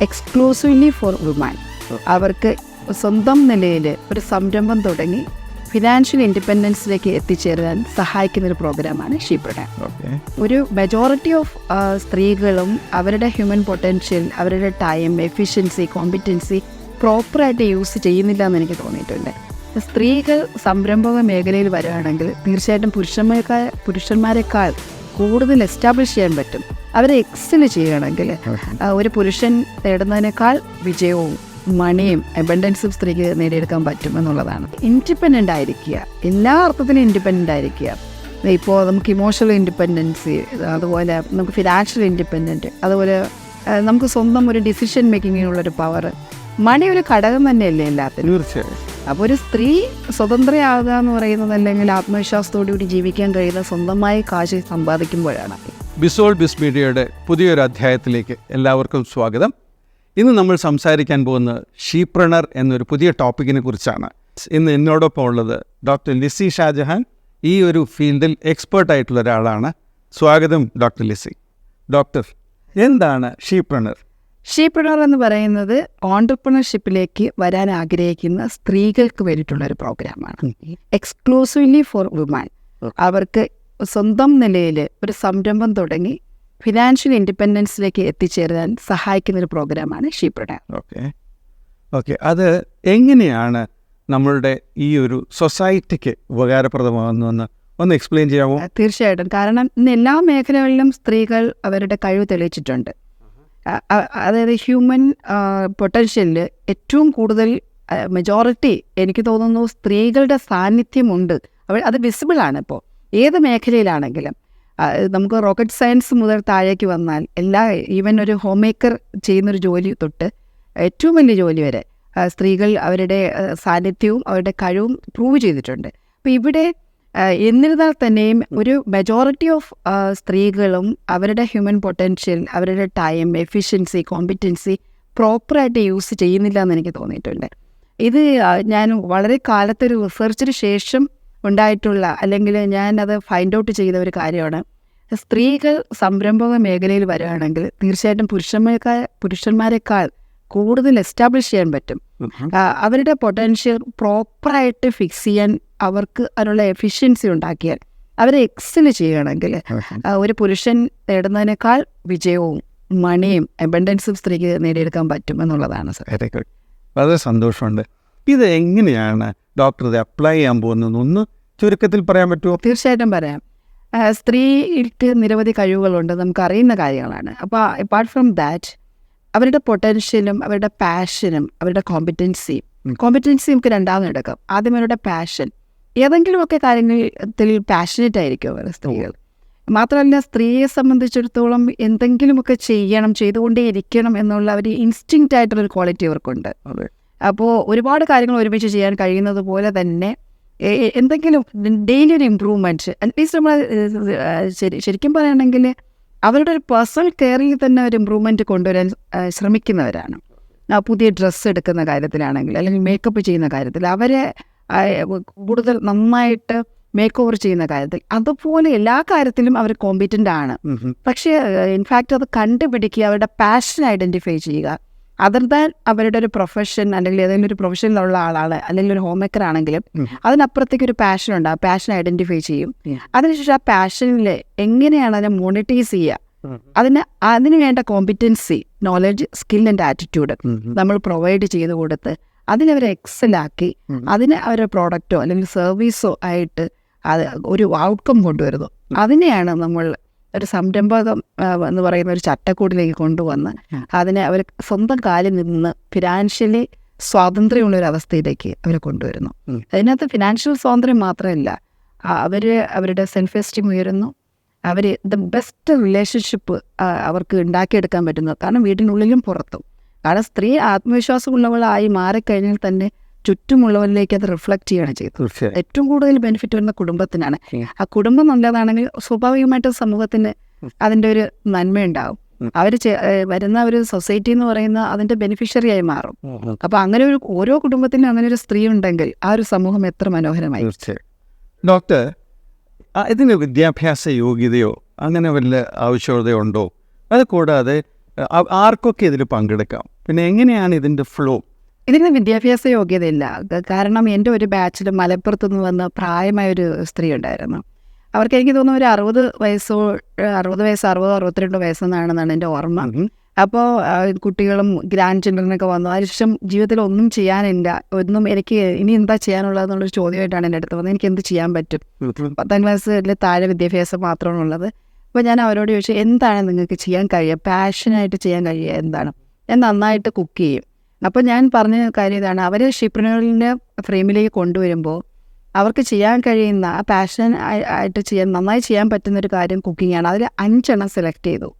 Exclusively for woman അവർക്ക് സ്വന്തം നിലയിൽ ഒരു സംരംഭം തുടങ്ങി ഫിനാൻഷ്യൽ ഇൻഡിപെൻഡൻസിലേക്ക് എത്തിച്ചേരാൻ സഹായിക്കുന്ന ഒരു പ്രോഗ്രാമാണ് ഓക്കെ ഒരു മെജോറിറ്റി ഓഫ് സ്ത്രീകളും അവരുടെ ഹ്യൂമൻ പൊട്ടൻഷ്യൽ അവരുടെ ടൈം എഫിഷ്യൻസി കോമ്പിറ്റൻസി പ്രോപ്പറായിട്ട് യൂസ് ചെയ്യുന്നില്ല എന്ന് എനിക്ക് തോന്നിയിട്ടുണ്ട്. സ്ത്രീകൾ സംരംഭക മേഖലയിൽ വരികയാണെങ്കിൽ തീർച്ചയായിട്ടും പുരുഷന്മാരെക്കാൾ പുരുഷന്മാരെക്കാൾ കൂടുതൽ എസ്റ്റാബ്ലിഷ് ചെയ്യാൻ പറ്റും. അവരെ എക്സൽ ചെയ്യണമെങ്കിൽ ഒരു പുരുഷൻ നേടുന്നതിനേക്കാൾ വിജയവും മണിയും അബൻഡൻസും സ്ത്രീക്ക് നേടിയെടുക്കാൻ പറ്റും എന്നുള്ളതാണ്. ഇൻഡിപെൻഡന്റ് ആയിരിക്കുക. എല്ലാ അർത്ഥത്തിലും ഇൻഡിപെൻഡന്റ് ആയിരിക്കുക. ഇപ്പോൾ നമുക്ക് ഇമോഷണൽ ഇൻഡിപെൻഡൻസി അതുപോലെ നമുക്ക് ഫിനാൻഷ്യൽ ഇൻഡിപെൻഡന്റ് അതുപോലെ നമുക്ക് സ്വന്തം ഒരു ഡിസിഷൻ മേക്കിങ്ങിനുള്ളൊരു പവർ മണി ഒരു ഘടകം തന്നെയല്ലേ എല്ലാത്തിനും? തീർച്ചയായും. അപ്പോൾ ഒരു സ്ത്രീ സ്വതന്ത്രയാകുക എന്ന് പറയുന്നത് അല്ലെങ്കിൽ ആത്മവിശ്വാസത്തോടുകൂടി ജീവിക്കാൻ കഴിയുന്ന സ്വന്തമായി കാശ് സമ്പാദിക്കുമ്പോഴാണ്. ബിസോൾ ബിസ് മീഡിയയുടെ പുതിയൊരു അധ്യായത്തിലേക്ക് എല്ലാവർക്കും സ്വാഗതം. ഇന്ന് നമ്മൾ സംസാരിക്കാൻ പോകുന്നത് ഷീപ്രണർ എന്നൊരു പുതിയ ടോപ്പിക്കിനെ കുറിച്ചാണ്. ഇന്ന് എന്നോടൊപ്പം ഉള്ളത് ഡോക്ടർ ലിസി ഷാജഹാൻ ഈ ഒരു ഫീൽഡിൽ എക്സ്പേർട്ട് ആയിട്ടുള്ള ഒരാളാണ്. സ്വാഗതം ഡോക്ടർ ലിസി. ഡോക്ടർ എന്താണ് ഷീപ്രണർ? ഷീപ്രണർ എന്ന് പറയുന്നത് ഓണ്ടർപ്രണർഷിപ്പിലേക്ക് വരാൻ ആഗ്രഹിക്കുന്ന സ്ത്രീകൾക്ക് വേണ്ടിയിട്ടുള്ള ഒരു പ്രോഗ്രാമാണ് എക്സ്ക്ലൂസീവ്ലി ഫോർ വുമൺ അവർക്ക് സ്വന്തം നിലയിൽ ഒരു സംരംഭം തുടങ്ങി ഫിനാൻഷ്യൽ ഇൻഡിപെൻഡൻസിലേക്ക് എത്തിച്ചേരാൻ സഹായിക്കുന്ന ഒരു പ്രോഗ്രാമാണ് ഷീപ്രണർ ഓക്കെ ഓക്കെ അത് എങ്ങനെയാണ് നമ്മളുടെ ഈ ഒരു സൊസൈറ്റിക്ക് ഉപകാരപ്രദമാകുന്നതെന്ന് ഒന്ന് എക്സ്പ്ലെയിൻ ചെയ്യാമോ? തീർച്ചയായിട്ടും. കാരണം ഇന്ന് എല്ലാ മേഖലകളിലും സ്ത്രീകൾ അവരുടെ കഴിവ് തെളിയിച്ചിട്ടുണ്ട്. അതായത് ഹ്യൂമൻ പൊട്ടൻഷ്യലിൽ ഏറ്റവും കൂടുതൽ മെജോറിറ്റി എനിക്ക് തോന്നുന്നു സ്ത്രീകളുടെ സാന്നിധ്യമുണ്ട്. അവ അത് വിസിബിൾ ആണ് ഇപ്പോൾ ഏത് മേഖലയിലാണെങ്കിലും നമുക്ക് റോക്കറ്റ് സയൻസ് മുതൽ താഴേക്ക് വന്നാൽ എല്ലാ ഈവൻ ഒരു ഹോം മേക്കർ ചെയ്യുന്നൊരു ജോലി തൊട്ട് ഏറ്റവും വലിയ ജോലി വരെ സ്ത്രീകൾ അവരുടെ സാന്നിധ്യവും അവരുടെ കഴിവും പ്രൂവ് ചെയ്തിട്ടുണ്ട്. അപ്പോൾ ഇവിടെ എന്നിരുന്നാൽ തന്നെയും ഒരു മെജോറിറ്റി ഓഫ് സ്ത്രീകളും അവരുടെ ഹ്യൂമൻ പൊട്ടൻഷ്യൽ അവരുടെ ടൈം എഫിഷ്യൻസി കോമ്പിറ്റൻസി പ്രോപ്പറായിട്ട് യൂസ് ചെയ്യുന്നില്ല എന്ന് എനിക്ക് തോന്നിയിട്ടുണ്ട്. ഇത് ഞാൻ വളരെ കാലത്തെ ഒരു റിസർച്ചിന് ശേഷം ഉണ്ടായിട്ടുള്ള അല്ലെങ്കിൽ ഞാൻ അത് ഫൈൻഡ് ഔട്ട് ചെയ്ത ഒരു കാര്യമാണ്. സ്ത്രീകൾ സംരംഭക മേഖലയിൽ വരികയാണെങ്കിൽ തീർച്ചയായിട്ടും പുരുഷന്മാരെക്കാൾ പുരുഷന്മാരെക്കാൾ കൂടുതൽ എസ്റ്റാബ്ലിഷ് ചെയ്യാൻ പറ്റും. അവരുടെ പൊട്ടൻഷ്യൽ പ്രോപ്പറായിട്ട് ഫിക്സ് ചെയ്യാൻ അവർക്ക് അതിനുള്ള എഫിഷ്യൻസി ഉണ്ടാക്കിയാൽ അവരെ എക്സൽ ചെയ്യുകയാണെങ്കിൽ ഒരു പുരുഷൻ നേടുന്നതിനേക്കാൾ വിജയവും മണിയും അബൻഡൻസും സ്ത്രീക്ക് നേടിയെടുക്കാൻ പറ്റും എന്നുള്ളതാണ് സർ. വെരി ഗുഡ് വളരെ സന്തോഷമുണ്ട്. ഇത് എങ്ങനെയാണ് ഡോക്ടർ ഇത് അപ്ലൈ ചെയ്യാൻ പോകുന്നത് ഒന്ന് ചുരുക്കത്തിൽ പറയാൻ പറ്റുമോ? തീർച്ചയായിട്ടും പറയാം. സ്ത്രീക്ക് നിരവധി കഴിവുകളുണ്ട് നമുക്ക് അറിയുന്ന കാര്യങ്ങളാണ്. അപ്പോൾ അപ്പാർട്ട് ഫ്രം ദാറ്റ് അവരുടെ പൊട്ടൻഷ്യലും അവരുടെ പാഷനും അവരുടെ കോമ്പിറ്റൻസിയും കോമ്പറ്റൻസി കോമ്പിറ്റൻസി നമുക്ക് രണ്ടാമത് എടുക്കാം. ആദ്യം അവരുടെ പാഷൻ ഏതെങ്കിലുമൊക്കെ കാര്യങ്ങളിൽ പാഷനേറ്റ് ആയിരിക്കും അവർ സ്ത്രീകൾ. മാത്രമല്ല സ്ത്രീയെ സംബന്ധിച്ചിടത്തോളം എന്തെങ്കിലുമൊക്കെ ചെയ്യണം ചെയ്തുകൊണ്ടേ ഇരിക്കണം എന്നുള്ള ഒരു ഇൻസ്റ്റിങ്ക്റ്റ് ആയിട്ടുള്ളൊരു ക്വാളിറ്റി അവർക്കുണ്ട്. അപ്പോൾ ഒരുപാട് കാര്യങ്ങൾ ഒരുമിച്ച് ചെയ്യാൻ കഴിയുന്നത് പോലെ തന്നെ എന്തെങ്കിലും ഡെയിലി ഒരു ഇമ്പ്രൂവ്മെന്റ് അറ്റ്ലീസ്റ്റ് നമ്മൾ ശരിക്കും പറയുകയാണെങ്കിൽ അവരുടെ ഒരു പേഴ്സണൽ കെയറിൽ തന്നെ ഒരു ഇമ്പ്രൂവ്മെന്റ് കൊണ്ടുവരാൻ ശ്രമിക്കുന്നവരാണ്. ആ, പുതിയ ഡ്രസ്സ് എടുക്കുന്ന കാര്യത്തിലാണെങ്കിൽ അല്ലെങ്കിൽ മേക്കപ്പ് ചെയ്യുന്ന കാര്യത്തിൽ അവരെ കൂടുതൽ നന്നായിട്ട് മേക്ക് ഓവർ ചെയ്യുന്ന കാര്യത്തിൽ അതുപോലെ എല്ലാ കാര്യത്തിലും അവർ കോമ്പിറ്റന്റ് ആണ്. പക്ഷേ ഇൻഫാക്റ്റ് അത് കണ്ടുപിടിക്കുക അവരുടെ പാഷൻ ഐഡന്റിഫൈ ചെയ്യുക അതർ ദാൻ അവരുടെ ഒരു പ്രൊഫഷൻ അല്ലെങ്കിൽ ഏതെങ്കിലും ഒരു പ്രൊഫഷനിലുള്ള ആളാണ് അല്ലെങ്കിൽ ഒരു ഹോം മേക്കർ ആണെങ്കിലും അതിനപ്പുറത്തേക്ക് ഒരു പാഷൻ ഉണ്ട് ആ പാഷൻ ഐഡന്റിഫൈ ചെയ്യും. അതിനുശേഷം ആ പാഷനിൽ എങ്ങനെയാണ് അതിനെ മോണിറ്റൈസ് ചെയ്യുക. അതിന് അതിന് വേണ്ട competency knowledge skill and attitude. നമ്മൾ പ്രൊവൈഡ് ചെയ്ത് കൊടുത്ത് അതിനവരെ എക്സലാക്കി അതിനെ അവരുടെ പ്രോഡക്റ്റോ അല്ലെങ്കിൽ സർവീസോ ആയിട്ട് അത് ഒരു ഔട്ട്കം കൊണ്ടുവരുന്നു. അതിനെയാണ് നമ്മൾ ഒരു സംരംഭകം എന്ന് പറയുന്ന ഒരു ചട്ടക്കൂടിലേക്ക് കൊണ്ടുവന്ന് അതിനെ അവർ സ്വന്തം കാലിൽ നിന്ന് ഫിനാൻഷ്യലി സ്വാതന്ത്ര്യമുള്ള ഒരു അവസ്ഥയിലേക്ക് അവരെ കൊണ്ടുവരുന്നു. അതിനകത്ത് ഫിനാൻഷ്യൽ സ്വാതന്ത്ര്യം മാത്രമല്ല അവർ അവരുടെ സെൽഫ് എസ്റ്റീം ഉയരുന്നു അവർ ദ ബെസ്റ്റ് റിലേഷൻഷിപ്പ് അവർക്ക് ഉണ്ടാക്കിയെടുക്കാൻ പറ്റുന്നു. കാരണം വീടിനുള്ളിലും പുറത്തും. കാരണം സ്ത്രീ ആത്മവിശ്വാസമുള്ളവളായി മാറിക്കഴിഞ്ഞാൽ തന്നെ ചുറ്റുമുള്ളവരിലേക്ക് അത് റിഫ്ലക്റ്റ് ചെയ്യാണ് ചെയ്തത്. ഏറ്റവും കൂടുതൽ ബെനിഫിറ്റ് വരുന്ന കുടുംബത്തിനാണ്. ആ കുടുംബം നല്ലതാണെങ്കിൽ സ്വാഭാവികമായിട്ടും സമൂഹത്തിന് അതിന്റെ ഒരു നന്മയുണ്ടാവും. അവർ വരുന്ന ഒരു സൊസൈറ്റി എന്ന് പറയുന്ന അതിന്റെ ബെനിഫിഷ്യറി ആയി മാറും. അപ്പോൾ അങ്ങനെ ഒരു ഓരോ കുടുംബത്തിനും അങ്ങനെ ഒരു സ്ത്രീ ഉണ്ടെങ്കിൽ ആ ഒരു സമൂഹം എത്ര മനോഹരമായി. ഡോക്ടർ ഇതിന് വിദ്യാഭ്യാസ യോഗ്യതയോ അങ്ങനെ വല്ല ആവശ്യകതയോ ഉണ്ടോ? അത് കൂടാതെ ആർക്കൊക്കെ ഇതിൽ പങ്കെടുക്കാം? പിന്നെ എങ്ങനെയാണ് ഇതിന്റെ ഫ്ലോ ഇതിന് വിദ്യാഭ്യാസ യോഗ്യതയില്ല. കാരണം എന്റെ ഒരു ബാച്ചിൽ മലപ്പുറത്ത് നിന്ന് വന്ന പ്രായമായ ഒരു സ്ത്രീ ഉണ്ടായിരുന്നു. അവർക്ക് എനിക്ക് തോന്നുന്നു ഒരു അറുപത് വയസ്സോ അറുപത് വയസ്സ് അറുപത് അറുപത്തിരണ്ട് വയസ്സെന്നാണെന്നാണ് എന്റെ ഓർമ്മ. അപ്പോൾ കുട്ടികളും ഗ്രാൻഡ് ചിൽഡ്രനൊക്കെ വന്നു. അതിനുശേഷം ജീവിതത്തിൽ ഒന്നും ചെയ്യാനില്ല. ഒന്നും എനിക്ക് ഇനി എന്താ ചെയ്യാനുള്ളതെന്നുള്ളൊരു ചോദ്യമായിട്ടാണ് എന്റെ അടുത്ത് വന്നത്. എനിക്ക് എന്ത് ചെയ്യാൻ പറ്റും? പത്താം ക്ലാസ്സിൽ താഴെ വിദ്യാഭ്യാസം മാത്രമാണ് ഉള്ളത് അപ്പോൾ ഞാൻ അവരോട് ചോദിച്ചു എന്താണ് നിങ്ങൾക്ക് ചെയ്യാൻ കഴിയുക? പാഷനായിട്ട് ചെയ്യാൻ കഴിയുക എന്താണ്? ഞാൻ നന്നായിട്ട് കുക്ക് ചെയ്യും. അപ്പോൾ ഞാൻ പറഞ്ഞ കാര്യം ഇതാണ്. അവർ ഷിപ്രനോളിന്റെ ഫ്രെയിമിലേക്ക് കൊണ്ടുവരുമ്പോൾ അവർക്ക് ചെയ്യാൻ കഴിയുന്ന ആ പാഷൻ ആയിട്ട് ചെയ്യാൻ നന്നായി ചെയ്യാൻ പറ്റുന്ന ഒരു കാര്യം കുക്കിംഗ് ആണ്. അതിൽ അഞ്ചെണ്ണം സെലക്ട് ചെയ്തു.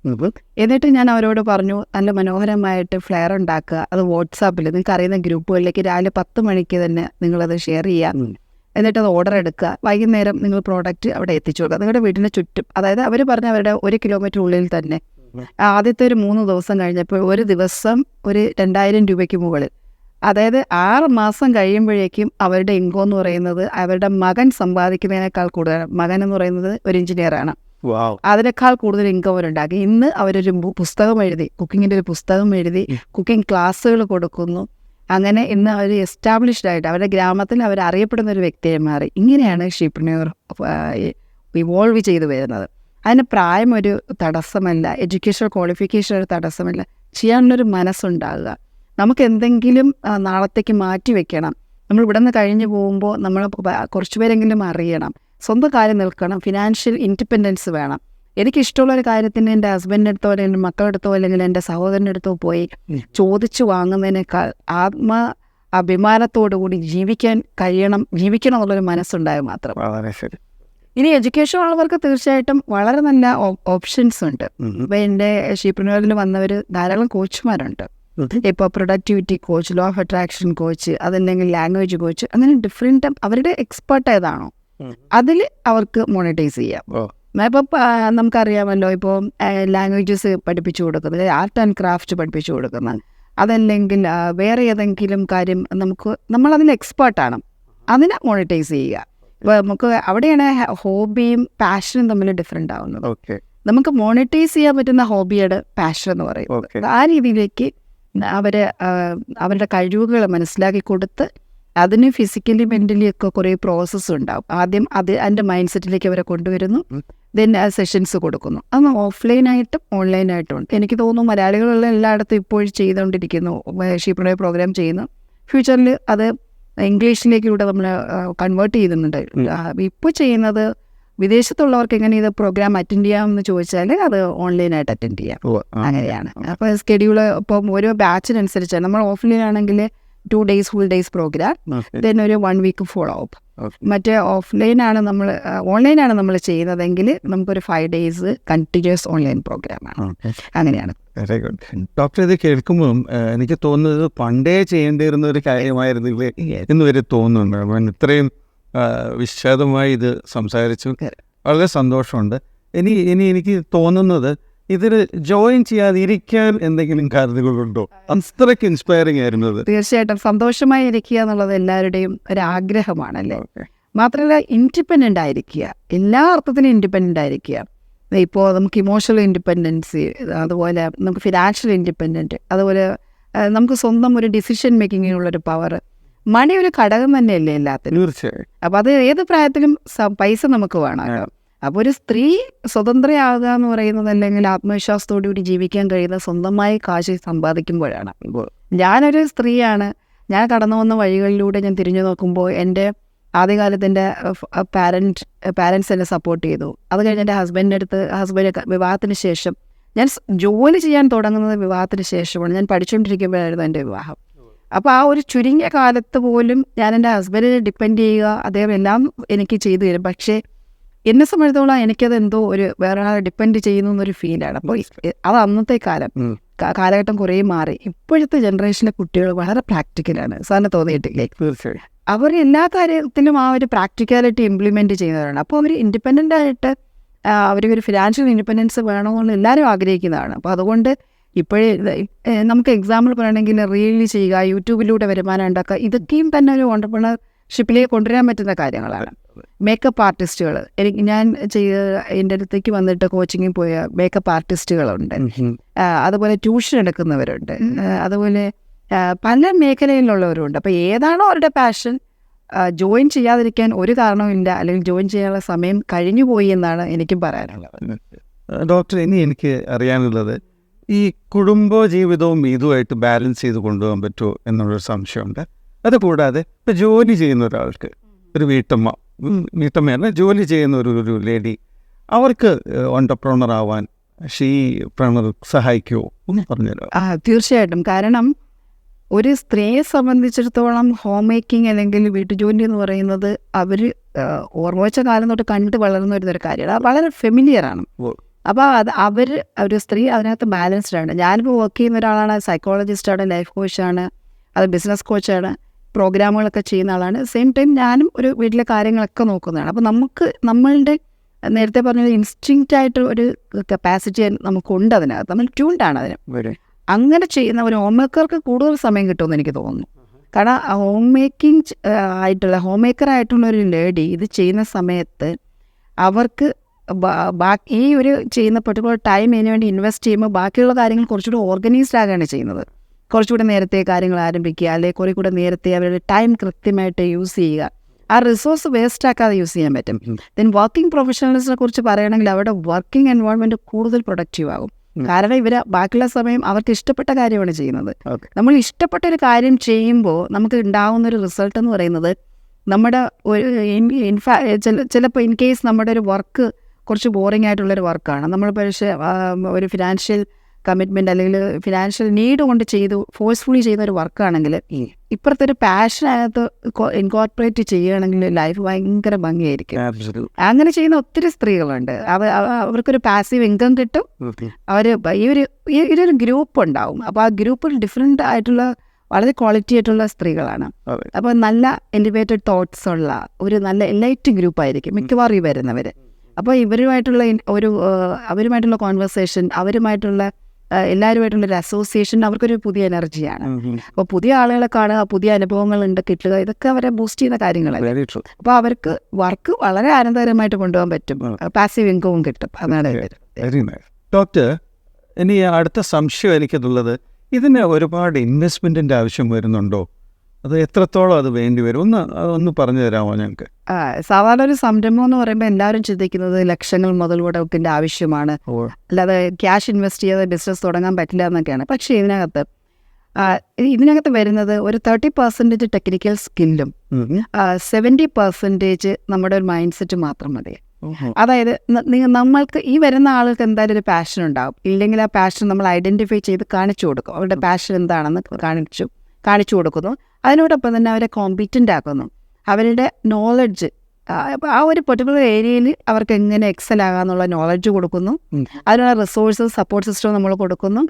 എന്നിട്ട് ഞാൻ അവരോട് പറഞ്ഞു നല്ല മനോഹരമായിട്ട് ഫ്ലെയർ ഉണ്ടാക്കുക. അത് വാട്സാപ്പിൽ നിങ്ങൾക്ക് അറിയുന്ന ഗ്രൂപ്പുകളിലേക്ക് രാവിലെ പത്ത് മണിക്ക് തന്നെ നിങ്ങളത് ഷെയർ ചെയ്യുക. എന്നിട്ട് അത് ഓർഡർ എടുക്കുക. വൈകുന്നേരം നിങ്ങൾ പ്രോഡക്റ്റ് അവിടെ എത്തിച്ചു കൊടുക്കുക. നിങ്ങളുടെ വീടിന് ചുറ്റും അതായത് അവർ പറഞ്ഞ അവരുടെ ഒരു കിലോമീറ്റർ ഉള്ളിൽ തന്നെ ആദ്യത്തെ ഒരു മൂന്ന് ദിവസം കഴിഞ്ഞപ്പോൾ ഒരു ദിവസം ഒരു രണ്ടായിരം രൂപയ്ക്ക് മുകളിൽ. അതായത് ആറ് മാസം കഴിയുമ്പോഴേക്കും അവരുടെ ഇൻകോ എന്ന് പറയുന്നത് അവരുടെ മകൻ സമ്പാദിക്കുന്നതിനേക്കാൾ കൂടുതൽ മകൻ എന്ന് പറയുന്നത് ഒരു എഞ്ചിനീയറാണ് അതിനേക്കാൾ കൂടുതൽ ഇൻകം അവരുണ്ടാക്കി ഇന്ന് അവരൊരു പുസ്തകം എഴുതി കുക്കിങ്ങിന്റെ ഒരു പുസ്തകം എഴുതി കുക്കിംഗ് ക്ലാസ്സുകൾ കൊടുക്കുന്നു. അങ്ങനെ ഇന്ന് അവർ എസ്റ്റാബ്ലിഷ്ഡ് ആയിട്ട് അവരുടെ ഗ്രാമത്തിൽ അവർ അറിയപ്പെടുന്ന ഒരു വ്യക്തിയായി മാറി. ഇങ്ങനെയാണ് ഷിപ്രന്യൂർ ഇവോൾവ് ചെയ്തു വരുന്നത്. അതിന് പ്രായം ഒരു തടസ്സമല്ല എഡ്യൂക്കേഷൻ ക്വാളിഫിക്കേഷൻ ഒരു തടസ്സമല്ല ചെയ്യാനുള്ളൊരു മനസ്സുണ്ടാകുക. നമുക്ക് എന്തെങ്കിലും നാളത്തേക്ക് മാറ്റി വെക്കണം. നമ്മൾ ഇവിടെ നിന്ന് കഴിഞ്ഞു പോകുമ്പോൾ നമ്മൾ കുറച്ചുപേരെങ്കിലും അറിയണം. സ്വന്തം കാര്യം നിൽക്കണം. ഫിനാൻഷ്യൽ ഇൻഡിപെൻഡൻസ് വേണം. എനിക്ക് ഇഷ്ടമുള്ള ഒരു കാര്യത്തിന് എന്റെ ഹസ്ബൻഡിന്റെ അടുത്തോ അല്ലെങ്കിൽ എന്റെ മക്കളുടെ അടുത്തോ അല്ലെങ്കിൽ എന്റെ സഹോദരന്റെ അടുത്തോ പോയി ചോദിച്ചു വാങ്ങുന്നതിനേക്കാൾ ആത്മ അഭിമാനത്തോടു കൂടി ജീവിക്കാൻ കഴിയണം ജീവിക്കണം എന്നുള്ളൊരു മനസ്സുണ്ടായ മാത്രം ഇനി എഡ്യൂക്കേഷൻ ഉള്ളവർക്ക് തീർച്ചയായിട്ടും വളരെ നല്ല ഓപ്ഷൻസ് ഉണ്ട്. ഇപ്പം എന്റെ ഷീപ്രിനോറിൽ വന്നവർ ധാരാളം കോച്ചുമാരുണ്ട്. ഇപ്പോൾ productivity coach law of attraction coach അതല്ലെങ്കിൽ ലാംഗ്വേജ് കോച്ച് അങ്ങനെ ഡിഫറെന്റ് അവരുടെ എക്സ്പേർട്ട് ഏതാണോ. അതിൽ അവർക്ക് മോണിറ്റൈസ് ചെയ്യാം. ഇപ്പം നമുക്കറിയാമല്ലോ ഇപ്പോൾ ലാംഗ്വേജസ് പഠിപ്പിച്ചു കൊടുക്കുന്നത് ആർട്ട് ആൻഡ് ക്രാഫ്റ്റ് പഠിപ്പിച്ചു കൊടുക്കുന്നത്. അതല്ലെങ്കിൽ വേറെ ഏതെങ്കിലും കാര്യം നമുക്ക് നമ്മളതിൽ എക്സ്പേർട്ടാണ് അതിനെ മോണിറ്റൈസ് ചെയ്യുക. ഇപ്പോൾ നമുക്ക് അവിടെയാണ് ഹോബിയും പാഷനും തമ്മിൽ ഡിഫറെന്റ് ആവുന്നത്. ഓക്കെ. നമുക്ക് മോണിറ്റൈസ് ചെയ്യാൻ പറ്റുന്ന ഹോബിയുടെ പാഷൻ എന്ന് പറയും ആ രീതിയിലേക്ക് അവർ അവരുടെ കഴിവുകൾ മനസ്സിലാക്കി കൊടുത്ത് അതിന് ഫിസിക്കലി മെന്റലി ഒക്കെ കുറേ പ്രോസസ്സ് ഉണ്ടാവും. ആദ്യം അത് അതിന്റെ മൈൻഡ് സെറ്റിലേക്ക് അവരെ കൊണ്ടുവരുന്നു. ദെൻ സെഷൻസ് കൊടുക്കുന്നു. അത് ഓഫ്ലൈനായിട്ടും ഓൺലൈനായിട്ടും ഉണ്ട്. എനിക്ക് തോന്നുന്നു മലയാളികളുള്ള എല്ലായിടത്തും ഇപ്പോഴും ചെയ്തുകൊണ്ടിരിക്കുന്നു ഷീപ്രണയ പ്രോഗ്രാം ചെയ്യുന്നു. ഫ്യൂച്ചറിൽ അത് ഇംഗ്ലീഷിലേക്കൂടെ നമ്മൾ കൺവേർട്ട് ചെയ്യുന്നുണ്ട്. ഇപ്പോൾ ചെയ്യുന്നത് വിദേശത്തുള്ളവർക്ക് എങ്ങനെ ഇത് പ്രോഗ്രാം അറ്റൻഡ് ചെയ്യാമെന്ന് ചോദിച്ചാൽ അത് ഓൺലൈനായിട്ട് അറ്റൻഡ് ചെയ്യാം. അങ്ങനെയാണ്. അപ്പോൾ സ്കെഡ്യൂൾ ഇപ്പം ഓരോ ബാച്ചിനനുസരിച്ച് നമ്മൾ ഓഫ്ലൈൻ ആണെങ്കിൽ two days full days program then ഒരു വൺ വീക്ക് ഫോളോ അപ്പ് മറ്റേ ഓഫ്ലൈൻ ആണ് നമ്മൾ ഓൺലൈനാണ് നമ്മൾ ചെയ്യുന്നതെങ്കിൽ നമുക്കൊരു five days continuous online program ആണ്. അങ്ങനെയാണ്. വെരി ഗുഡ് ഡോക്ടർ ഇത് കേൾക്കുമ്പം ഏഹ്, എനിക്ക് തോന്നുന്നത് പണ്ടേ ചെയ്യേണ്ടിയിരുന്ന ഒരു കാര്യമായിരുന്നു ഇത് എന്ന് വരെ തോന്നുന്നുണ്ട്. ഇത്രയും വിശദമായി ഇത് സംസാരിച്ചു. വളരെ സന്തോഷമുണ്ട്. ഇനി ഇനി എനിക്ക് തോന്നുന്നത് ഇതിൽ ജോയിൻ ചെയ്യാതെ ഇരിക്കാൻ എന്തെങ്കിലും കാരണങ്ങളുണ്ടോ? അത്രയ്ക്ക് ഇൻസ്പയറിംഗ് ആയിരുന്നു അത് തീർച്ചയായിട്ടും. സന്തോഷമായി ഇരിക്കുക എന്നുള്ളത് എല്ലാവരുടെയും ഒരു ആഗ്രഹമാണല്ലേ? മാത്രമല്ല ഇൻഡിപെൻഡന്റ് ആയിരിക്കുക. എല്ലാ അർത്ഥത്തിനും ഇൻഡിപെൻഡന്റ് ആയിരിക്കുക. ഇപ്പോൾ നമുക്ക് ഇമോഷണൽ ഇൻഡിപെൻഡൻസി അതുപോലെ നമുക്ക് ഫിനാൻഷ്യൽ ഇൻഡിപെൻഡന്റ് അതുപോലെ നമുക്ക് സ്വന്തം ഒരു ഡിസിഷൻ മേക്കിങ്ങിനുള്ളൊരു പവർ മണി ഒരു ഘടകം തന്നെയല്ലേ എല്ലാത്തിനും. തീർച്ചയായും. അപ്പോൾ അത് ഏത് പ്രായത്തിലും പൈസ നമുക്ക് വേണമല്ലോ. അപ്പോൾ ഒരു സ്ത്രീ സ്വതന്ത്രയാകുക എന്ന് പറയുന്നത് അല്ലെങ്കിൽ ആത്മവിശ്വാസത്തോടു കൂടി ജീവിക്കാൻ കഴിയുന്ന സ്വന്തമായി കാശ് സമ്പാദിക്കുമ്പോഴാണ്. ഇപ്പോൾ ഞാനൊരു സ്ത്രീയാണ്. ഞാൻ കടന്നു വന്ന വഴികളിലൂടെ ഞാൻ തിരിഞ്ഞു നോക്കുമ്പോൾ എന്റെ ആദ്യകാലത്ത് എന്റെ പാരന്റ് പാരൻസ് എന്നെ സപ്പോർട്ട് ചെയ്തു. അത് കഴിഞ്ഞ് എന്റെ ഹസ്ബൻഡിന്റെ അടുത്ത് ഹസ്ബൻഡ് വിവാഹത്തിന് ശേഷം ഞാൻ ജോലി ചെയ്യാൻ തുടങ്ങുന്നത് വിവാഹത്തിന് ശേഷമാണ് ഞാൻ പഠിച്ചുകൊണ്ടിരിക്കുമ്പോഴായിരുന്നു എന്റെ വിവാഹം. അപ്പോൾ ആ ഒരു ചുരുങ്ങിയ കാലത്ത് പോലും ഞാൻ എന്റെ ഹസ്ബൻഡിനെ ഡിപ്പെൻഡ് ചെയ്യുക അദ്ദേഹം എല്ലാം എനിക്ക് ചെയ്തു തരും. പക്ഷേ എന്നെ സംബന്ധിച്ചോളം എനിക്കത് എന്തോ ഒരു വേറെ ആളെ ഡിപ്പെൻഡ് ചെയ്യുന്നു എന്നൊരു ഫീലാണ് അപ്പോൾ അത് അന്നത്തെ കാലം കാലഘട്ടം കുറേ മാറി. ഇപ്പോഴത്തെ ജനറേഷനിലെ കുട്ടികൾ വളരെ പ്രാക്ടിക്കലാണ് സാറിന് തോന്നിയിട്ടില്ലേ? തീർച്ചയായും. അവർ എല്ലാ കാര്യത്തിലും ആ ഒരു പ്രാക്ടിക്കാലിറ്റി ഇംപ്ലിമെന്റ് ചെയ്യുന്നവരാണ്. അപ്പോൾ അവർ ഇൻഡിപെൻഡന്റ് ആയിട്ട് അവർക്ക് ഒരു ഫിനാൻഷ്യൽ ഇൻഡിപെൻഡൻസ് വേണമെന്ന് എല്ലാവരും ആഗ്രഹിക്കുന്നതാണ്. അപ്പോൾ അതുകൊണ്ട് ഇപ്പോഴേ നമുക്ക് എക്സാമ്പിൾ പറയണമെങ്കിൽ റീൽ ചെയ്യുക യൂട്യൂബിലൂടെ വരുമാനം ഉണ്ടാക്കുക ഇതൊക്കെയും തന്നെ ഒരു ഓണ്ടർപ്രണർഷിപ്പിലേക്ക് കൊണ്ടുവരാൻ പറ്റുന്ന കാര്യങ്ങളാണ്. മേക്കപ്പ് ആർട്ടിസ്റ്റുകൾ എനിക്ക് ഞാൻ ചെയ്ത എന്റെ അടുത്തേക്ക് വന്നിട്ട് കോച്ചിങ്ങിൽ പോയ മേക്കപ്പ് ആർട്ടിസ്റ്റുകളുണ്ട് അതുപോലെ ട്യൂഷൻ എടുക്കുന്നവരുണ്ട്. അതുപോലെ പല മേഖലയിലുള്ളവരുണ്ട് അപ്പോൾ ഏതാണോ അവരുടെ പാഷൻ ജോയിൻ ചെയ്യാതിരിക്കാൻ ഒരു കാരണവുമില്ല. അല്ലെങ്കിൽ ജോയിൻ ചെയ്യാനുള്ള സമയം കഴിഞ്ഞു പോയി എന്നാണ് എനിക്കും പറയാനുള്ളത്. ഡോക്ടർ ഇനി എനിക്ക് അറിയാനുള്ളത് ഈ കുടുംബ ജീവിതവും ഇതുമായിട്ട് ബാലൻസ് ചെയ്ത് കൊണ്ടുപോകാൻ പറ്റുമോ എന്നുള്ളൊരു സംശയമുണ്ട്. അതുകൂടാതെ ഇപ്പം ജോലി ചെയ്യുന്ന ഒരാൾക്ക് ഒരു വീട്ടമ്മ വീട്ടമ്മയല്ല ജോലി ചെയ്യുന്ന ഒരു ഒരു ലേഡി അവർക്ക് ഓണ്ടർപ്രണർ ആവാൻ ഷീ പ്രണർ സഹായിക്കുമോ ഒന്ന് പറഞ്ഞുതരാം ആ തീർച്ചയായിട്ടും. കാരണം ഒരു സ്ത്രീയെ സംബന്ധിച്ചിടത്തോളം ഹോം മേക്കിംഗ് അല്ലെങ്കിൽ വീട്ടുജോലി എന്ന് പറയുന്നത് അവർ ഓർമ്മിച്ച കാലം തൊട്ട് കണ്ട് വളർന്ന വരുന്നൊരു കാര്യമാണ്. അത് വളരെ ഫെമിലിയറാണ് അപ്പോൾ അത് അവർ ഒരു സ്ത്രീ അതിനകത്ത് ബാലൻസ്ഡ് ആണ്. ഞാനിപ്പോൾ വർക്ക് ചെയ്യുന്ന ഒരാളാണ് സൈക്കോളജിസ്റ്റാണ് ലൈഫ് കോച്ചാണ് അത് ബിസിനസ് കോച്ചാണ് പ്രോഗ്രാമുകളൊക്കെ ചെയ്യുന്ന ആളാണ്. സെയിം ടൈം ഞാനും ഒരു വീട്ടിലെ കാര്യങ്ങളൊക്കെ നോക്കുന്നതാണ്. അപ്പോൾ നമുക്ക് നമ്മളുടെ നേരത്തെ പറഞ്ഞ ഇൻസ്റ്റിങ്ക്റ്റ് ആയിട്ട് ഒരു കപ്പാസിറ്റി നമുക്കുണ്ട് അതിനകത്ത്. നമ്മൾ ട്യൂൺഡ് ആണ് അതിന്. അങ്ങനെ ചെയ്യുന്ന ഒരു ഹോം മേക്കർക്ക് കൂടുതൽ സമയം കിട്ടുമെന്ന് എനിക്ക് തോന്നുന്നു. കാരണം ഹോം മേക്കിംഗ് ആയിട്ടുള്ള ഹോം മേക്കർ ആയിട്ടുള്ള ഒരു ലേഡി ഇത് ചെയ്യുന്ന സമയത്ത് അവർക്ക് ഈ ഒരു ചെയ്യുന്ന പെർട്ടിക്കുലർ ടൈം ഇതിനു വേണ്ടി ഇൻവെസ്റ്റ് ചെയ്യുമ്പോൾ ബാക്കിയുള്ള കാര്യങ്ങൾ കുറച്ചുകൂടി ഓർഗനൈസ്ഡ് ആകുകയാണ് ചെയ്യുന്നത്. കുറച്ചുകൂടി നേരത്തെ കാര്യങ്ങൾ ആരംഭിക്കുക അല്ലെങ്കിൽ കുറേ കൂടെ നേരത്തെ അവരുടെ ടൈം കൃത്യമായിട്ട് യൂസ് ചെയ്യുക. ആ റിസോഴ്സ് വേസ്റ്റ് ആക്കാതെ യൂസ് ചെയ്യാൻ പറ്റും. ദെൻ വർക്കിംഗ് പ്രൊഫഷണൽസിനെ കുറിച്ച് പറയുകയാണെങ്കിൽ അവരുടെ വർക്കിംഗ് എൻവയോൺമെന്റ് കൂടുതൽ പ്രൊഡക്റ്റീവ് ആകും. കാരണം ഇവർ ബാക്കിയുള്ള സമയം അവർക്ക് ഇഷ്ടപ്പെട്ട കാര്യമാണ് ചെയ്യുന്നത്. നമ്മൾ ഇഷ്ടപ്പെട്ട ഒരു കാര്യം ചെയ്യുമ്പോൾ നമുക്ക് ഉണ്ടാകുന്ന ഒരു റിസൾട്ട് എന്ന് പറയുന്നത് നമ്മുടെ ഒരു ഇൻഫാ ചില ചിലപ്പോൾ ഇൻ കേസ് നമ്മുടെ ഒരു വർക്ക് കുറച്ച് ബോറിംഗ് ആയിട്ടുള്ളൊരു വർക്കാണ് നമ്മൾ പക്ഷേ ഒരു ഫിനാൻഷ്യൽ കമ്മിറ്റ്മെന്റ് അല്ലെങ്കിൽ ഫിനാൻഷ്യൽ നീഡ് കൊണ്ട് ചെയ്ത് ഫോഴ്സ്ഫുള്ളി ചെയ്യുന്ന ഒരു വർക്കാണെങ്കിൽ ഇപ്പുറത്തെ ഒരു പാഷൻ അതിനകത്ത് ഇൻകോർപ്പറേറ്റ് ചെയ്യുകയാണെങ്കിൽ ലൈഫ് ഭയങ്കര ഭംഗിയായിരിക്കും. അങ്ങനെ ചെയ്യുന്ന ഒത്തിരി സ്ത്രീകളുണ്ട്. അവ അവ- അവർക്കൊരു പാസീവ് ഇൻകം കിട്ടും. അവർ ഈ ഒരു ഈ ഒരു ഗ്രൂപ്പ് ഉണ്ടാവും. അപ്പോൾ ആ ഗ്രൂപ്പിൽ ഡിഫറെന്റ് ആയിട്ടുള്ള വളരെ ക്വാളിറ്റി ആയിട്ടുള്ള സ്ത്രീകളാണ്. അപ്പോൾ നല്ല എലിവേറ്റഡ് തോട്ട്സ് ഉള്ള ഒരു നല്ല എലൈറ്റ് ഗ്രൂപ്പായിരിക്കും മിക്കവാറും ഈ വരുന്നവർ അപ്പോൾ ഇവരുമായിട്ടുള്ള ഒരു അവരുമായിട്ടുള്ള കോൺവെർസേഷൻ അവരുമായിട്ടുള്ള ആ, എല്ലാവരുമായിട്ടുള്ള ഒരു അസോസിയേഷൻ അവർക്കൊരു പുതിയ എനർജിയാണ് അപ്പോൾ പുതിയ ആളുകളെ കാണുക പുതിയ അനുഭവങ്ങൾ ഉണ്ട് കിട്ടുക ഇതൊക്കെ അവരെ ബൂസ്റ്റ് ചെയ്യുന്ന കാര്യങ്ങളാണ് അപ്പോൾ അവർക്ക് വർക്ക് വളരെ ആനന്ദകരമായിട്ട് കൊണ്ടുപോകാൻ പറ്റും. പാസീവ് ഇൻകവും കിട്ടും. അതാണ് വെരി നൈസ് ഡോക്ടർ ഇനി അടുത്ത സംശയം എനിക്കതുള്ളത് ഇതിന് ഒരുപാട് ഇൻവെസ്റ്റ്മെന്റിന്റെ ആവശ്യം വരുന്നുണ്ടോ? അത് എത്രത്തോളം അത് വേണ്ടി വരും? ഒന്ന് ഒന്ന് പറഞ്ഞു തരാമോ ഞങ്ങൾക്ക്? സാധാരണ ഒരു സംരംഭം എന്ന് പറയുമ്പോൾ എല്ലാവരും ചിന്തിക്കുന്നത് ലക്ഷങ്ങൾ മുതൽ മുടക്കിന്റെ ആവശ്യമാണ്. അല്ലാതെ ക്യാഷ് ഇൻവെസ്റ്റ് ചെയ്യാതെ ബിസിനസ് തുടങ്ങാൻ പറ്റില്ല എന്നൊക്കെയാണ്. പക്ഷേ ഇതിനകത്ത് ഇതിനകത്ത് വരുന്നത് ഒരു തേർട്ടി പെർസെന്റേജ് ടെക്നിക്കൽ സ്കില്ലും സെവന്റി പെർസെന്റേജ് നമ്മുടെ ഒരു മൈൻഡ് സെറ്റ് മാത്രം മതി. അതായത് നമ്മൾക്ക് ഈ വരുന്ന ആൾക്ക് എന്തായാലും ഒരു പാഷൻ ഉണ്ടാവും. ഇല്ലെങ്കിൽ ആ പാഷൻ നമ്മൾ ഐഡന്റിഫൈ ചെയ്ത് കാണിച്ചു കൊടുക്കും. അവരുടെ പാഷൻ എന്താണെന്ന് കാണിച്ചു കാണിച്ചു കൊടുക്കുന്നു. അതിനോടൊപ്പം തന്നെ അവരെ കോമ്പീറ്റന്റ് ആക്കുന്നു. അവരുടെ നോളജ് ആ ഒരു പെർട്ടിക്കുലർ ഏരിയയിൽ അവർക്ക് എങ്ങനെ എക്സൽ ആകാന്നുള്ള നോളജ് കൊടുക്കുന്നു. അതിനുള്ള റിസോഴ്സസ് സപ്പോർട്ട് സിസ്റ്റം നമ്മൾ കൊടുക്കുന്നു.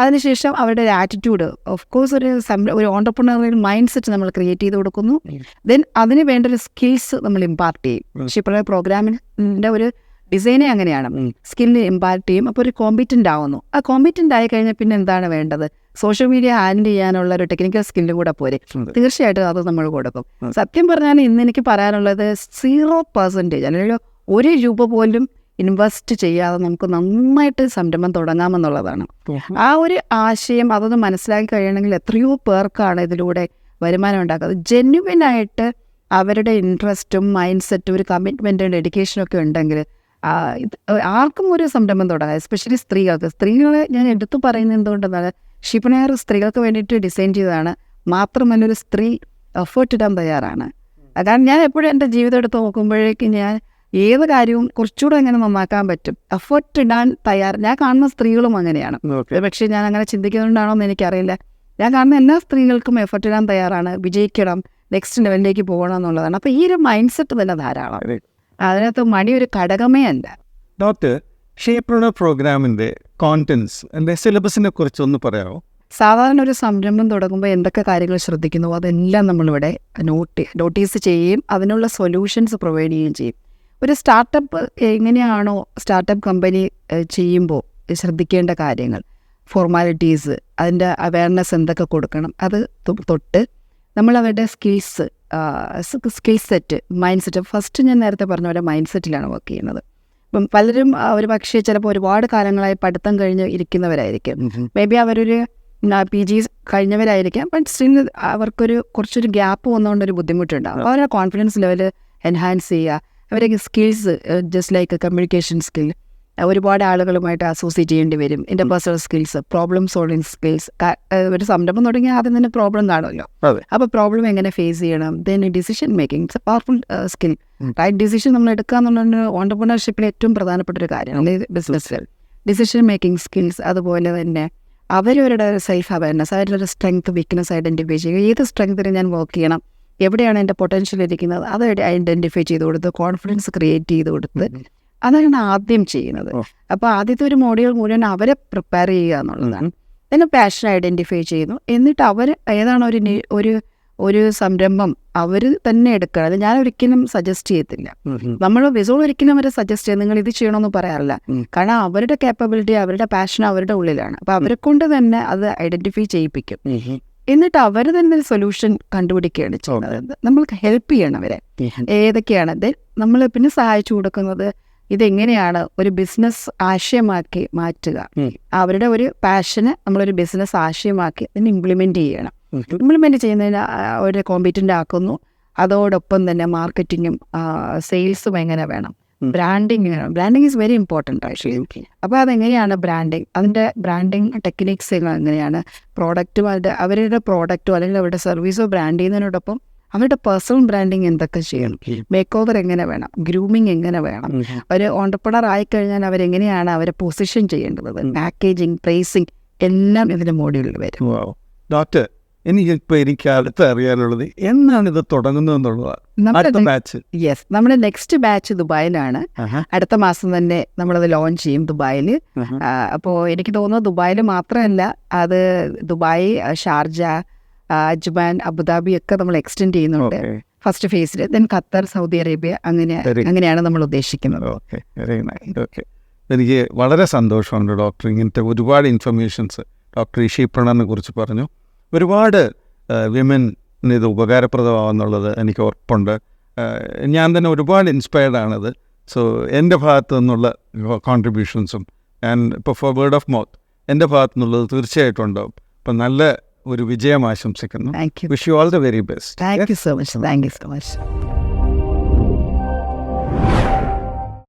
അതിനുശേഷം അവരുടെ ഒരു ആറ്റിറ്റ്യൂഡ് ഓഫ് കോഴ്സ് ഒരു ഒരു ഓണ്ടർപ്രണറിയൽ മൈൻഡ് സെറ്റ് നമ്മൾ ക്രിയേറ്റ് ചെയ്ത് കൊടുക്കുന്നു. ദെൻ അതിന് വേണ്ട ഒരു സ്കിൽസ് നമ്മൾ ഇമ്പാർട്ട് ചെയ്യും. പക്ഷേ ഇപ്പോൾ പ്രോഗ്രാമിന്റെ ഒരു ഡിസൈനേ അങ്ങനെയാണ്. സ്കിൽ സ്കില്ല് ഇമ്പാർട്ട് ചെയ്യും. അപ്പോൾ ഒരു കോമ്പിറ്റന്റ് ആവുന്നു. ആ കോമ്പിറ്റന്റ് ആയി കഴിഞ്ഞാൽ പിന്നെ എന്താണ് വേണ്ടത്? സോഷ്യൽ മീഡിയ ഹാൻഡിൽ ചെയ്യാനുള്ള ഒരു ടെക്നിക്കൽ സ്കില്ല് കൂടെ പോരെ. തീർച്ചയായിട്ടും അത് നമ്മൾ കൊടുക്കും. സത്യം പറഞ്ഞാൽ ഇന്ന് എനിക്ക് പറയാനുള്ളത് സീറോ പെർസെന്റേജ് അല്ലെങ്കിൽ ഒരു രൂപ പോലും ഇൻവെസ്റ്റ് ചെയ്യാതെ നമുക്ക് നന്നായിട്ട് സംരംഭം തുടങ്ങാമെന്നുള്ളതാണ്. ആ ഒരു ആശയം അതൊന്ന് മനസ്സിലാക്കി കഴിയണമെങ്കിൽ എത്രയോ പേർക്കാണ് ഇതിലൂടെ വരുമാനം ഉണ്ടാക്കുന്നത്. ജെന്യുവിൻ ആയിട്ട് അവരുടെ ഇൻട്രസ്റ്റും മൈൻഡ് സെറ്റും ഒരു കമ്മിറ്റ്മെന്റും ഡെഡിക്കേഷനും ഒക്കെ ഉണ്ടെങ്കിൽ ആർക്കും ഒരു സംരംഭം തുടങ്ങാം. എസ്പെഷ്യലി സ്ത്രീകൾക്ക്. സ്ത്രീകളെ ഞാൻ എടുത്തു പറയുന്നത് എന്തുകൊണ്ടെന്നാൽ ഷിപ്പനെയർ സ്ത്രീകൾക്ക് വേണ്ടിയിട്ട് ഡിസൈൻ ചെയ്തതാണ്. മാത്രമല്ല ഒരു സ്ത്രീ എഫേർട്ട് ഇടാൻ തയ്യാറാണ്. കാരണം ഞാൻ എപ്പോഴും എന്റെ ജീവിതം എടുത്ത് നോക്കുമ്പോഴേക്കും ഞാൻ ഏത് കാര്യവും കുറച്ചുകൂടെ എങ്ങനെ നന്നാക്കാൻ പറ്റും. എഫേർട്ട് ഇടാൻ തയ്യാർ ഞാൻ കാണുന്ന സ്ത്രീകളും അങ്ങനെയാണ്. പക്ഷേ ഞാൻ അങ്ങനെ ചിന്തിക്കുന്നുണ്ടാണോ എന്ന് എനിക്കറിയില്ല. ഞാൻ കാണുന്ന എല്ലാ സ്ത്രീകൾക്കും എഫേർട്ട് ഇടാൻ തയ്യാറാണ്. വിജയിക്കണം നെക്സ്റ്റ് ലെവലിലേക്ക് പോകണം എന്നുള്ളതാണ്. അപ്പോൾ ഈ ഒരു മൈൻഡ് സെറ്റ് തന്നെ ധാരാളം. അതിനകത്ത് മണി ഒരു ഘടകമേ അല്ല. ഡോക്ടർ ഷേപ്രണർ പ്രോഗ്രാമിന്റെ കോണ്ടൻസ് എന്റെ സിലബസിനെ കുറിച്ച് ഒന്ന് പറയാമോ സാധാരണ ഒരു സംരംഭം തുടങ്ങുമ്പോൾ എന്തൊക്കെ കാര്യങ്ങൾ ശ്രദ്ധിക്കുന്നു അതെല്ലാം നമ്മളിവിടെ നോട്ട് നോട്ടീസ് ചെയ്യുകയും അതിനുള്ള സൊല്യൂഷൻസ് പ്രൊവൈഡ് ചെയ്യുകയും ചെയ്യും. ഒരു സ്റ്റാർട്ടപ്പ് എങ്ങനെയാണോ സ്റ്റാർട്ടപ്പ് കമ്പനി ചെയ്യുമ്പോൾ ശ്രദ്ധിക്കേണ്ട കാര്യങ്ങൾ. ഫോർമാലിറ്റീസ് അതിന്റെ അവയർനെസ് എന്തൊക്കെ കൊടുക്കണം അത് തൊട്ട് നമ്മൾ അവരുടെ skills skill set mind set first ഞാൻ നേരത്തെ പറഞ്ഞ പോലെ മൈൻഡ് സെറ്റിലാണ് വർക്ക് ചെയ്യുന്നത്. ഇപ്പം പലരും ഒരു പക്ഷേ ചിലപ്പോൾ ഒരുപാട് കാലങ്ങളായി പഠിത്തം കഴിഞ്ഞ് ഇരിക്കുന്നവരായിരിക്കും. മേ ബി അവരൊരു പി ജി കഴിഞ്ഞവരായിരിക്കാം ബട്ട് സ്റ്റിൽ അവർക്കൊരു കുറച്ചൊരു ഗ്യാപ്പ് വന്നുകൊണ്ടൊരു ബുദ്ധിമുട്ടുണ്ടാകും അവരുടെ കോൺഫിഡൻസ് ലെവൽ എൻഹാൻസ് ചെയ്യുക. അവരുടെ skills just like communication skill ഒരുപാട് ആളുകളുമായിട്ട് അസോസിയേറ്റ് ചെയ്യേണ്ടി വരും. Interpersonal skills problem solving skills ഒരു സംരംഭം തുടങ്ങി ആദ്യം തന്നെ പ്രോബ്ലം കാണുമല്ലോ അപ്പോൾ പ്രോബ്ലം എങ്ങനെ ഫേസ് ചെയ്യണം? Then decision making it's a powerful skill right decision നമ്മൾ എടുക്കുക എന്നുള്ളത് ഓണ്ടർപ്രണർഷിപ്പിൽ ഏറ്റവും പ്രധാനപ്പെട്ട ഒരു കാര്യമാണ് ബിസിനസ്സിൽ ഡിസിഷൻ മേക്കിംഗ് സ്കിൽസ് അതുപോലെ തന്നെ അവരവരുടെ സെൽഫ് അവയർനെസ് അവരുടെ ഒരു സ്ട്രെങ്ത് വീക്ക്നെസ് ഐഡന്റിഫൈ ചെയ്യുക. ഏത് സ്ട്രെങ്ത്തിന് ഞാൻ വർക്ക് ചെയ്യണം? എവിടെയാണ് എന്റെ പൊട്ടൻഷ്യൽ ഇരിക്കുന്നത്? അത് ഐഡന്റിഫൈ ചെയ്ത് കൊടുത്ത് കോൺഫിഡൻസ് ക്രിയേറ്റ് ചെയ്ത് കൊടുത്ത് അതാണ് ആദ്യം ചെയ്യുന്നത്. അപ്പോൾ ആദ്യത്തെ ഒരു മോഡ്യൂൾ മുഴുവൻ അവരെ പ്രിപ്പയർ ചെയ്യുക എന്നുള്ളതാണ്. പിന്നെ പാഷൻ ഐഡന്റിഫൈ ചെയ്യുന്നു. എന്നിട്ട് അവർ ഏതാണ് ഒരു ഒരു ഒരു സംരംഭം അവർ തന്നെ എടുക്കുക. അത് ഞാൻ ഒരിക്കലും സജസ്റ്റ് ചെയ്യത്തില്ല. നമ്മൾ വിസോൾ ഒരിക്കലും അവരെ സജസ്റ്റ് ചെയ്യാം നിങ്ങൾ ഇത് ചെയ്യണമെന്ന് പറയാറില്ല. കാരണം അവരുടെ കേപ്പബിലിറ്റി അവരുടെ പാഷൻ അവരുടെ ഉള്ളിലാണ്. അപ്പം അവരെ കൊണ്ട് തന്നെ അത് ഐഡന്റിഫൈ ചെയ്യിപ്പിക്കും. എന്നിട്ട് അവർ തന്നെ ഒരു സൊല്യൂഷൻ കണ്ടുപിടിക്കുകയാണ് ചെയ്യുന്നത്. നമ്മൾക്ക് ഹെൽപ്പ് ചെയ്യണം അവരെ. ഏതൊക്കെയാണ്? നമ്മൾ പിന്നെ സഹായിച്ചു കൊടുക്കുന്നത് ഇതെങ്ങനെയാണ് ഒരു ബിസിനസ് ആശയമാക്കി മാറ്റുക? അവരുടെ ഒരു പാഷന് നമ്മളൊരു ബിസിനസ് ആശയമാക്കി അതിനെ ഇംപ്ലിമെന്റ് ചെയ്യണം. ഇംപ്ലിമെന്റ് ചെയ്യുന്നതിന് അവരെ കോമ്പറ്റന്റ് ആക്കുന്നു. അതോടൊപ്പം തന്നെ മാർക്കറ്റിങ്ങും സെയിൽസും എങ്ങനെ വേണം. ബ്രാൻഡിങ് വേണം? Branding is very important actually അപ്പോൾ അതെങ്ങനെയാണ് ബ്രാൻഡിങ് അതിന്റെ ബ്രാൻഡിങ് ടെക്നിക്സ് എങ്ങനെയാണ്? പ്രോഡക്റ്റും അവരുടെ അവരുടെ പ്രോഡക്റ്റോ അല്ലെങ്കിൽ അവരുടെ സർവീസോ ബ്രാൻഡ് ചെയ്യുന്നതിനോടൊപ്പം അവരുടെ പേഴ്സണൽ ബ്രാൻഡിങ് എന്തൊക്കെ ചെയ്യണം? മേക്ക് ഓവർ എങ്ങനെ വേണം? ഗ്രൂമിങ് എങ്ങനെ വേണം? ഒരു ഓണ്ടർപ്രണർ ആയിക്കഴിഞ്ഞാൽ അവരെങ്ങനെയാണ് അവരെ പൊസിഷൻ ചെയ്യേണ്ടത്? പാക്കേജിങ് പ്രൈസിങ് എല്ലാം ഇതിന്റെ മോഡ്യൂളിൽ വരും. ഡോക്ടർ എനിക്കിപ്പോൾ എനിക്ക് അടുത്ത് അറിയാനുള്ളത് എന്നാണ് ഇത് ബാച്ച് യെസ് നമ്മുടെ നെക്സ്റ്റ് ബാച്ച് ദുബായിലാണ്. അടുത്ത മാസം തന്നെ നമ്മളത് ലോഞ്ച് ചെയ്യും ദുബായിൽ അപ്പോൾ എനിക്ക് തോന്നുന്നു ദുബായിൽ മാത്രമല്ല അത് ദുബായ് ഷാർജ അജ്മാൻ അബുദാബി ഒക്കെ നമ്മൾ എക്സ്റ്റെൻഡ് ചെയ്യുന്നുണ്ട്. ഫസ്റ്റ് ഫേസിൽ ദെൻ ഖത്തർ സൗദി അറേബ്യ അങ്ങനെ അങ്ങനെയാണ് നമ്മൾ ഉദ്ദേശിക്കുന്നത്. എനിക്ക് വളരെ സന്തോഷമുണ്ട് ഡോക്ടർ. ഇങ്ങനത്തെ ഒരുപാട് ഇൻഫർമേഷൻസ് ഡോക്ടർ ഇഷി പ്രണറിനെ കുറിച്ച് പറഞ്ഞു. ഒരുപാട് വിമൻ ഇത് ഉപകാരപ്രദമാവുന്നുള്ളത് എനിക്ക് ഉറപ്പുണ്ട്. ഞാൻ തന്നെ ഒരുപാട് ഇൻസ്പയർഡ് ആണത്. സോ എന്റെ ഭാഗത്തു നിന്നുള്ള കോൺട്രിബ്യൂഷൻസും ഞാൻ ഇപ്പോൾ ഫോർ വേർഡ് ഓഫ് മൗത്ത് എന്റെ ഭാഗത്തു നിന്നുള്ളത് തീർച്ചയായിട്ടും ഉണ്ടാവും. അപ്പം നല്ല ഒരു വിജയം ആശംസിക്കുന്നു. Wish you all the very best thank you so much thank you so much